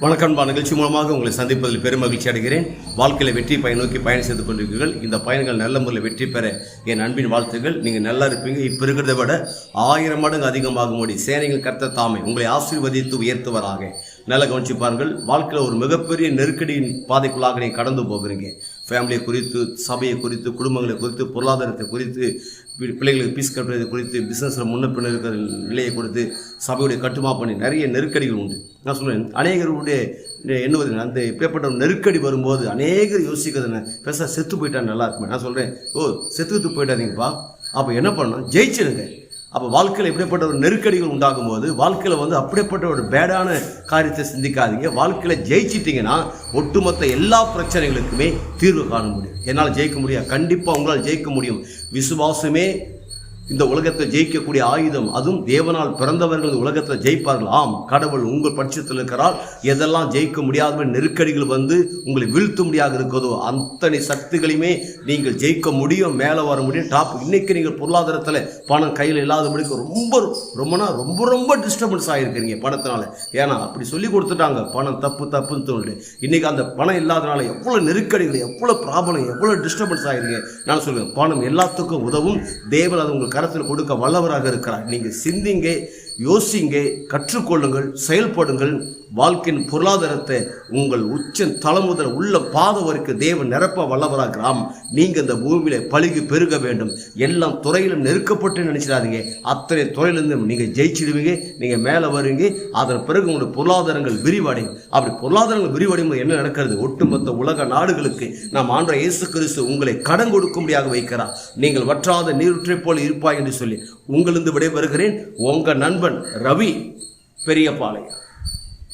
வணக்கம்பா நிகழ்ச்சி மூலமாக உங்களை சந்திப்பதில் பெரும் மகிழ்ச்சி அடைகிறேன். வாழ்க்கையில் வெற்றி பயன் நோக்கி பயணம் செய்து கொண்டிருக்கிறீர்கள். இந்த பயணங்கள் நல்ல முறையில் வெற்றி பெற என் அன்பின் வாழ்த்துக்கள். நீங்கள் நல்லா இருப்பீங்க. இப்போ இருக்கிறத விட ஆயிரம் மடங்கு அதிகமாகும்படி சேனைகள் கர்த்த தாமை உங்களை ஆசீர்வதித்து உயர்த்துவராக. நல்லா கவனிச்சு பாருங்கள். வாழ்க்கையில் ஒரு மிகப்பெரிய நெருக்கடியின் பாதைக்குள்ளாக நீங்கள் கடந்து போகிறீங்க. ஃபேமிலியை குறித்து சபையை குறித்து குடும்பங்களை குறித்து பொருளாதாரத்தை குறித்து பிள்ளைகளுக்கு பீஸ் கட்டுறது குறித்து பிஸ்னஸில் முன்ன பின்ன இருக்கிற நிலையை கொடுத்து சபையுடைய கட்டுமா பண்ணி நிறைய நெருக்கடிகள் உண்டு. நான் சொல்கிறேன் அநேகருடைய எண்ணுவது அந்த இப்பேற்பட்ட நெருக்கடி வரும்போது அநேகர் யோசிக்கிறது என்ன பெருசாக செத்து போயிட்டா நல்லா இருக்குமே. நான் சொல்கிறேன் ஓ செத்துக்கிட்டு போயிட்டாதீங்கப்பா அப்போ என்ன பண்ணணும்? ஜெயிச்சிருங்க. அப்போ வாழ்க்கையில் இப்படிப்பட்ட ஒரு நெருக்கடிகள் உண்டாகும் போது வாழ்க்கையில் வந்து அப்படிப்பட்ட ஒரு பேடான காரியத்தை சிந்திக்காதீங்க. வாழ்க்கையில் ஜெயிச்சிட்டிங்கன்னா ஒட்டுமொத்த எல்லா பிரச்சனைகளுக்குமே தீர்வு காண முடியும். என்னால் ஜெயிக்க முடியாது. கண்டிப்பாக உங்களால் ஜெயிக்க முடியும். விசுவாசமே இந்த உலகத்தை ஜெயிக்கக்கூடிய ஆயுதம் அதுவும் தேவனால் பிறந்தவர்கள் இந்த உலகத்தில் ஜெயிப்பார்கள். ஆம் கடவுள் உங்கள் பட்சத்தில் இருக்கிறால் எதெல்லாம் ஜெயிக்க முடியாத நெருக்கடிகள் வந்து உங்களை வீழ்த்த முடியாது இருக்கிறதோ அத்தனை சக்திகளையுமே நீங்கள் ஜெயிக்க முடியும் மேலே வர முடியும். டாப் இன்னைக்கு நீங்கள் பொருளாதாரத்தில் பணம் கையில் இல்லாதபடிக்கு ரொம்ப ரொம்பனா ரொம்ப ரொம்ப டிஸ்டர்பன்ஸ் ஆகிருக்கிறீங்க பணத்தினால. ஏன்னா அப்படி சொல்லி கொடுத்துட்டாங்க. பணம் தப்பு தப்புன்னு சொல்லிட்டு. இன்னைக்கு அந்த பணம் இல்லாதனால எவ்வளோ நெருக்கடிகள் எவ்வளோ ப்ராப்ளம் எவ்வளோ டிஸ்டர்பன்ஸ் ஆகிருங்க நான் சொல்லுவேன் பணம் எல்லாத்துக்கும் உதவும். தேவன் அது உங்களுக்கு கரத்தில் கொடுக்க வல்லவராக இருக்கிறார். நீங்கள் சிந்திங்க யோசிங்க கற்றுக்கொள்ளுங்கள் செயல்படுங்கள். வாழ்க்கையின் பொருளாதாரத்தை உங்கள் உச்சம் தலைமுதல் உள்ள பாத வரைக்கும் தேவன் நிரப்ப வல்லவராகிறாம் நீங்கள் இந்த பூமியில பழுகி பெருக வேண்டும். எல்லாம் துறையிலும் நெருக்கப்பட்டு நினைச்சிடாதீங்க. அத்தனை துறையிலிருந்து நீங்கள் ஜெயிச்சிடுவீங்க. நீங்கள் மேலே வருவீங்க. அதன் பிறகு உங்களுடைய பொருளாதாரங்கள் விரிவடையும். அப்படி பொருளாதாரங்கள் விரிவடையும் போது என்ன நடக்கிறது? ஒட்டுமொத்த உலக நாடுகளுக்கு நாம் ஆண்ட இயேசு கிறிஸ்து உங்களை கடன் கொடுக்கும்படியாக வைக்கிறார். நீங்கள் வற்றாத நீருற்றை போல் இருப்பாய் என்று சொல்லி உங்களிருந்து விடைபெறுகிறேன். உங்கள் நண்பன் ரவி பெரியபாளையம்